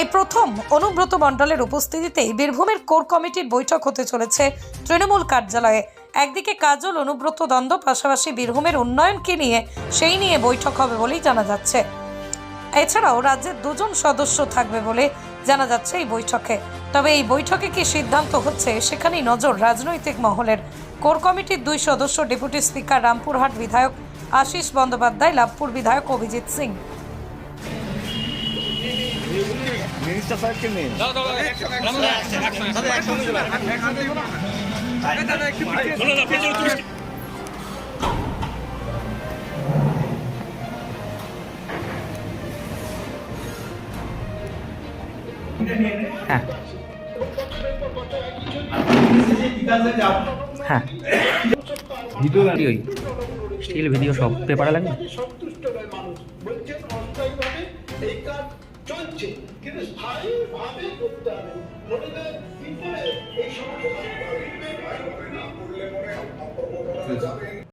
এই প্রথম অনুব্রত মণ্ডলের উপস্থিতিতেই বীরভূমের কোর কমিটির বৈঠক হতে চলেছে তৃণমূল কার্যালয়ে। একদিকে কাজল, অনুব্রত দ্বন্দ্ব, পাশাপাশি বীরভূমের উন্নয়নকে নিয়ে সেই নিয়ে বৈঠক হবে বলেই জানা যাচ্ছে। এছাড়াও রাজ্যের দুজন সদস্য থাকবে বলে জানা যাচ্ছে এই বৈঠকে। তবে এই বৈঠকে কি সিদ্ধান্ত হচ্ছে, সেখানেই নজর রাজনৈতিক মহলের। কোর কমিটির দুই সদস্য ডেপুটি স্পিকার, রামপুরহাট বিধায়ক আশিস বন্দ্যোপাধ্যায়, লাভপুর বিধায়ক অভিজিৎ সিং। মিনিস্টার সাহেবকে হ্যাঁ। হ্যাঁ। ভিডিও স্টিল ভিডিও সব পেপারে লাগবে? সন্তুষ্ট নয় মানুষ। বলছেন অস্থায়ীভাবে এই কাজ চলছে। কিন্তু স্থায়ীভাবে করতে হবে। কি করে এই সমস্যা